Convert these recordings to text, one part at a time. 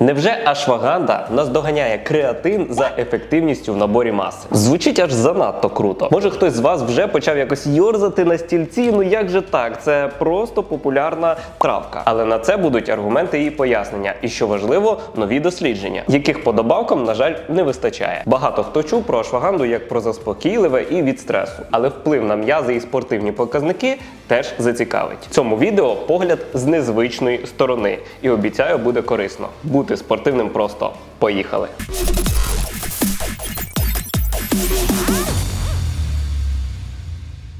Невже ашваганда наздоганяє креатин за ефективністю в наборі маси? Звучить аж занадто круто. Може хтось з вас вже почав якось йорзати на стільці? Ну як же так? Це просто популярна травка. Але на це будуть аргументи і пояснення. І що важливо, нові дослідження, яких по добавкам, на жаль, не вистачає. Багато хто чув про ашваганду як про заспокійливе і від стресу, але вплив на м'язи і спортивні показники теж зацікавить. В цьому відео погляд з незвичної сторони, і обіцяю, буде корисно. Бути спортивним просто поїхали.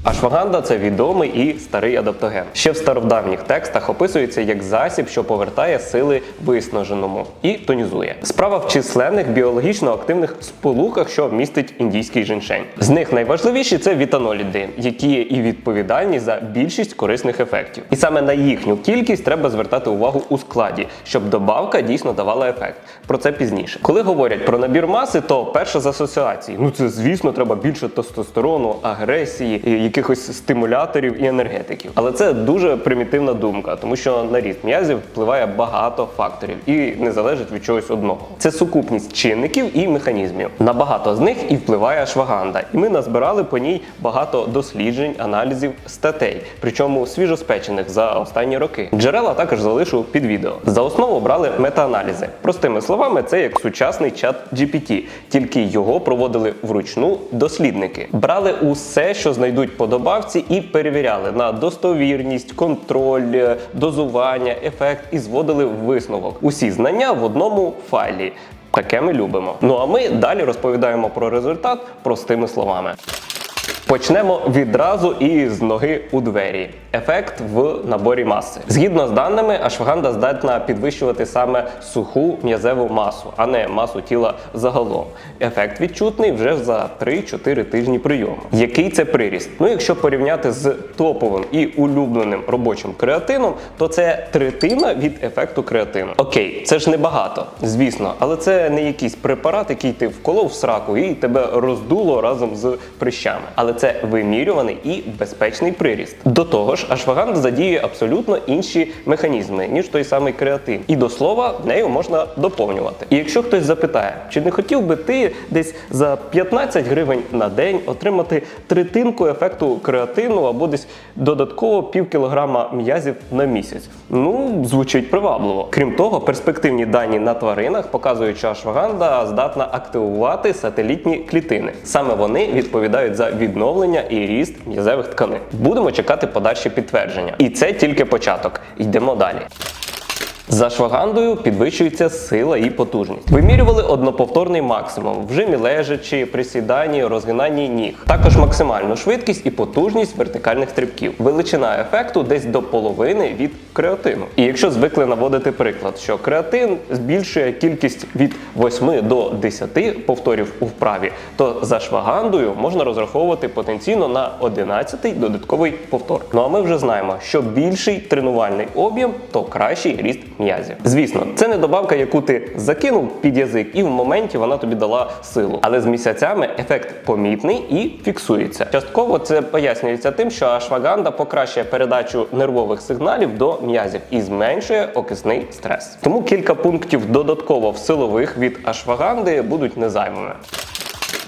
Ашваганда це відомий і старий адаптоген. Ще в стародавніх текстах описується як засіб, що повертає сили виснаженому і тонізує. Справа в численних біологічно активних сполуках, що містить індійський женьшень. З них найважливіші це вітаноліди, які є і відповідальні за більшість корисних ефектів. І саме на їхню кількість треба звертати увагу у складі, щоб добавка дійсно давала ефект. Про це пізніше. Коли говорять про набір маси, то перша з асоціацій. Ну це звісно, треба більше тестостерону, агресії, якихось стимуляторів і енергетиків. Але це дуже примітивна думка, тому що на ріст м'язів впливає багато факторів і не залежить від чогось одного. Це сукупність чинників і механізмів. На багато з них і впливає ашваганда. І ми назбирали по ній багато досліджень, аналізів, статей, причому свіжоспечених за останні роки. Джерела також залишу під відео. За основу брали метааналізи. Простими словами, це як сучасний чат GPT, тільки його проводили вручну дослідники. Брали усе, що знайдуть по добавці, і перевіряли на достовірність, контроль, е, дозування, ефект і зводили висновок. Усі знання в одному файлі. Таке ми любимо. Ну а ми далі розповідаємо про результат простими словами. Почнемо відразу і з ноги у двері. Ефект в наборі маси. Згідно з даними, ашваганда здатна підвищувати саме суху м'язеву масу, а не масу тіла загалом. Ефект відчутний вже за 3-4 тижні прийому. Який це приріст? Ну, якщо порівняти з топовим і улюбленим робочим креатином, то це третина від ефекту креатину. Окей, це ж небагато, звісно, але це не якийсь препарат, який ти вколов в сраку і тебе роздуло разом з прищами. Але це вимірюваний і безпечний приріст. До того ж, ашваганда задіює абсолютно інші механізми, ніж той самий креатин. І до слова, нею можна доповнювати. І якщо хтось запитає, чи не хотів би ти десь за 15 гривень на день отримати третинку ефекту креатину або десь додатково пів кілограма м'язів на місяць? Ну, звучить привабливо. Крім того, перспективні дані на тваринах показують, що ашваганда здатна активувати сателітні клітини. Саме вони відповідають за відновлення і ріст м'язевих тканин. Будемо чекати подальші підтвердження. І це тільки початок. Йдемо далі. За швагандою підвищується сила і потужність. Вимірювали одноповторний максимум в жимі лежачі, присіданні, розгинанні ніг. Також максимальну швидкість і потужність вертикальних стрибків. Величина ефекту десь до половини від креатину. І якщо звикли наводити приклад, що креатин збільшує кількість від 8 до 10 повторів у вправі, то за швагандою можна розраховувати потенційно на 11 додатковий повтор. Ну а ми вже знаємо, що більший тренувальний об'єм, то кращий ріст м'язів. Звісно, це не добавка, яку ти закинув під язик, і в моменті вона тобі дала силу. Але з місяцями ефект помітний і фіксується. Частково це пояснюється тим, що ашваганда покращує передачу нервових сигналів до м'язів і зменшує окисний стрес. Тому кілька пунктів додатково в силових від ашваганди будуть незаймими.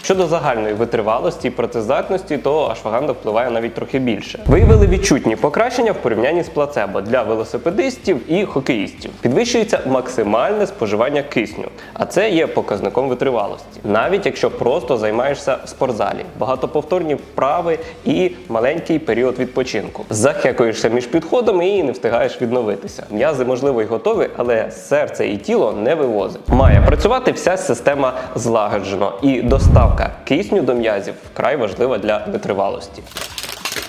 Щодо загальної витривалості і працездатності, то ашваганда впливає навіть трохи більше. Виявили відчутні покращення в порівнянні з плацебо для велосипедистів і хокеїстів. Підвищується максимальне споживання кисню, а це є показником витривалості. Навіть якщо просто займаєшся в спортзалі, багатоповторні вправи і маленький період відпочинку. Захекуєшся між підходами і не встигаєш відновитися. М'язи можливо й готові, але серце і тіло не вивозить. Має працювати вся система злагоджено і доставка кисню до м'язів вкрай важлива для витривалості.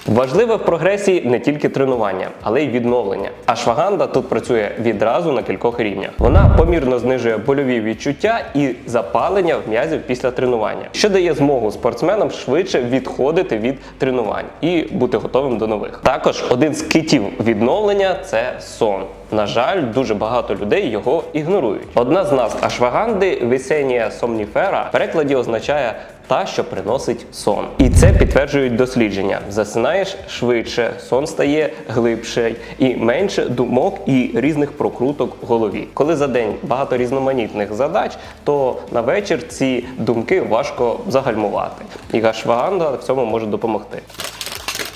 Важливе в прогресії не тільки тренування, але й відновлення. А шваганда тут працює відразу на кількох рівнях. Вона помірно знижує больові відчуття і запалення в м'язів після тренування, що дає змогу спортсменам швидше відходити від тренувань і бути готовим до нових. Також один з китів відновлення це сон. На жаль, дуже багато людей його ігнорують. Одна з нас ашваганди Весенія сомніфера в перекладі означає та, що приносить сон. І це підтверджують дослідження. Засинаєш швидше, сон стає глибше і менше думок і різних прокруток в голові. Коли за день багато різноманітних задач, то на вечір ці думки важко загальмувати. І гашваганда в цьому може допомогти.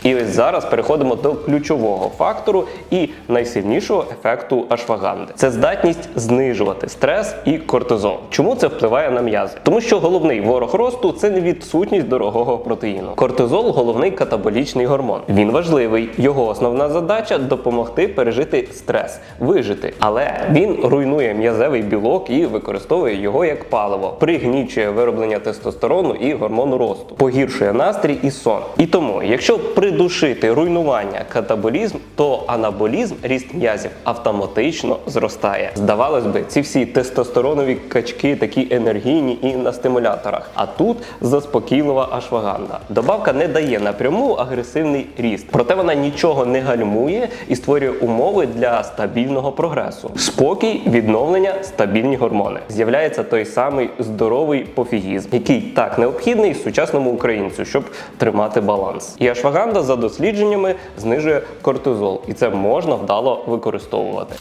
І ось зараз переходимо до ключового фактору і найсильнішого ефекту ашваганди. Це здатність знижувати стрес і кортизол. Чому це впливає на м'язи? Тому що головний ворог росту це не відсутність дорогого протеїну. Кортизол головний катаболічний гормон. Він важливий. Його основна задача допомогти пережити стрес, вижити. Але він руйнує м'язевий білок і використовує його як паливо, пригнічує вироблення тестостерону і гормону росту, погіршує настрій і сон. І тому, якщо придушити руйнування катаболізм, то анаболізм, ріст м'язів, автоматично зростає. Здавалось би, ці всі тестостеронові качки такі енергійні і на стимуляторах. А тут заспокійлива ашваганда. Добавка не дає напряму агресивний ріст, проте вона нічого не гальмує і створює умови для стабільного прогресу. Спокій, відновлення, стабільні гормони. З'являється той самий здоровий пофігізм, який так необхідний сучасному українцю, щоб тримати баланс. І ашваганда за дослідженнями знижує кортизол, і це можна вдало використовувати.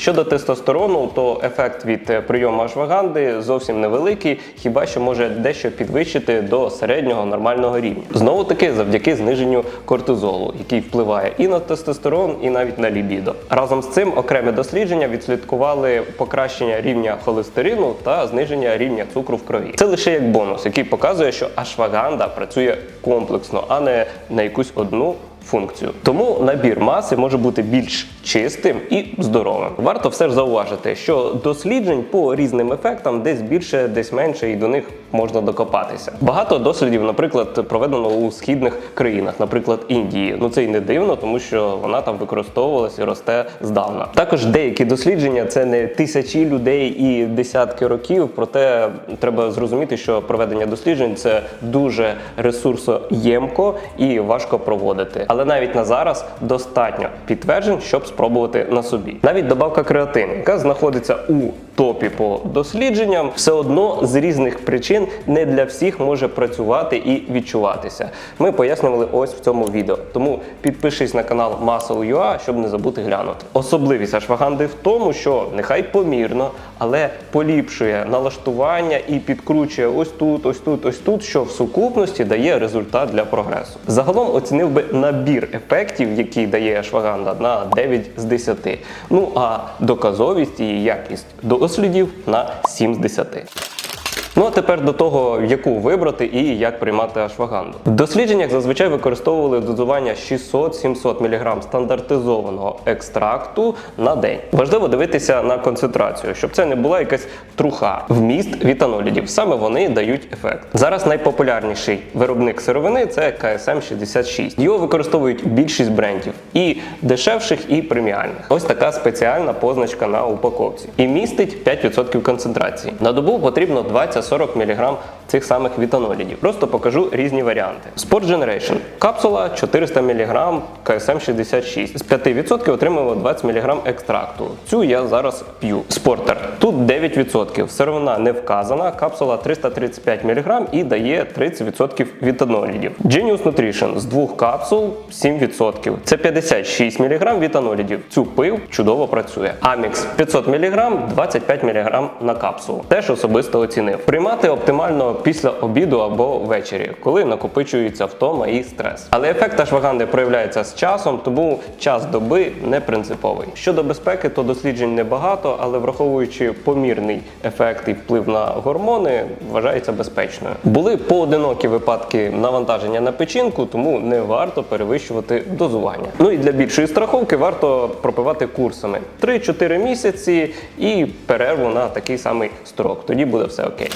Щодо тестостерону, то ефект від е, прийому ашваганди зовсім невеликий, хіба що може дещо підвищити до середнього нормального рівня. Знову таки завдяки зниженню кортизолу, який впливає і на тестостерон, і навіть на лібідо. Разом з цим окремі дослідження відслідкували покращення рівня холестерину та зниження рівня цукру в крові. Це лише як бонус, який показує, що ашваганда працює комплексно, а не на якусь одну функцію. Тому набір маси може бути більш чистим і здоровим. Варто все ж зауважити, що досліджень по різним ефектам десь більше, десь менше, і до них можна докопатися. Багато дослідів, наприклад, проведено у східних країнах, наприклад, Індії. Ну це й не дивно, тому що вона там використовувалася і росте здавна. Також деякі дослідження це не тисячі людей і десятки років. Проте треба зрозуміти, що проведення досліджень це дуже ресурсоємко і важко проводити. Але навіть на зараз достатньо підтверджень, щоб спробувати на собі. Навіть добавка креатину, яка знаходиться у топі по дослідженням, все одно з різних причин не для всіх може працювати і відчуватися. Ми пояснювали ось в цьому відео. Тому підпишись на канал Muscle.ua, щоб не забути глянути. Особливість ашваганди в тому, що нехай помірно, але поліпшує налаштування і підкручує ось тут, ось тут, ось тут, що в сукупності дає результат для прогресу. Загалом оцінив би набір ефектів, які дає ашваганда, на 9 з 10. Ну а доказовість і якість дослідів на 7 з 10. Ну а тепер до того, яку вибрати і як приймати ашваганду. В дослідженнях зазвичай використовували дозування 600-700 мг стандартизованого екстракту на день. Важливо дивитися на концентрацію, щоб це не була якась труха. Вміст вітанолідів. Саме вони дають ефект. Зараз найпопулярніший виробник сировини це KSM 66. Його використовують більшість брендів і дешевших, і преміальних. Ось така спеціальна позначка на упаковці. І містить 5% концентрації. На добу потрібно 20-40 мг цих самих вітанолідів. Просто покажу різні варіанти. Sport Generation. Капсула 400 мг KSM 66. З 5% отримуємо 20 мг екстракту. Цю я зараз п'ю. Спортер. Тут 9%. Сировина не вказана. Капсула 335 мг і дає 30% вітанолідів. Genius Nutrition з двох капсул 7%. Це 56 мг вітанолідів. Цю пив чудово працює. Amix 500 мг 25 мг на капсулу. Теж особисто оцінив. Приймати оптимально після обіду або ввечері, коли накопичується втома і стрес. Але ефект ашваганди проявляється з часом, тому час доби не принциповий. Щодо безпеки, то досліджень небагато, але враховуючи помірний ефект і вплив на гормони, вважається безпечною. Були поодинокі випадки навантаження на печінку, тому не варто перевищувати дозування. Ну і для більшої страховки варто пропивати курсами 3-4 місяці і перерву на такий самий строк. Тоді буде все окей.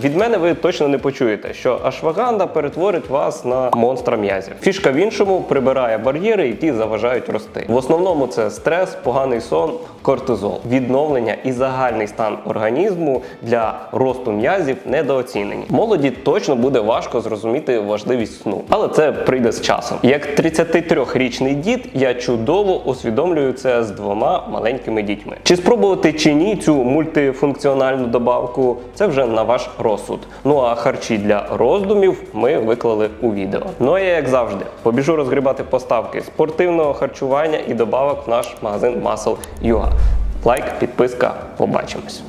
Від мене ви точно не почуєте, що ашваганда перетворить вас на монстра м'язів. Фішка в іншому прибирає бар'єри, які заважають рости. В основному це стрес, поганий сон, кортизол, відновлення і загальний стан організму для росту м'язів недооцінені. Молоді точно буде важко зрозуміти важливість сну, але це прийде з часом. Як 33-річний дід, я чудово усвідомлюю це з двома маленькими дітьми. Чи спробувати чи ні цю мультифункціональну добавку, це вже на ваш розсуд. Ну а харчі для роздумів ми виклали у відео. Ну а я, як завжди, побіжу розгрібати поставки спортивного харчування і добавок в наш магазин Muscle.ua. Лайк, підписка, побачимось.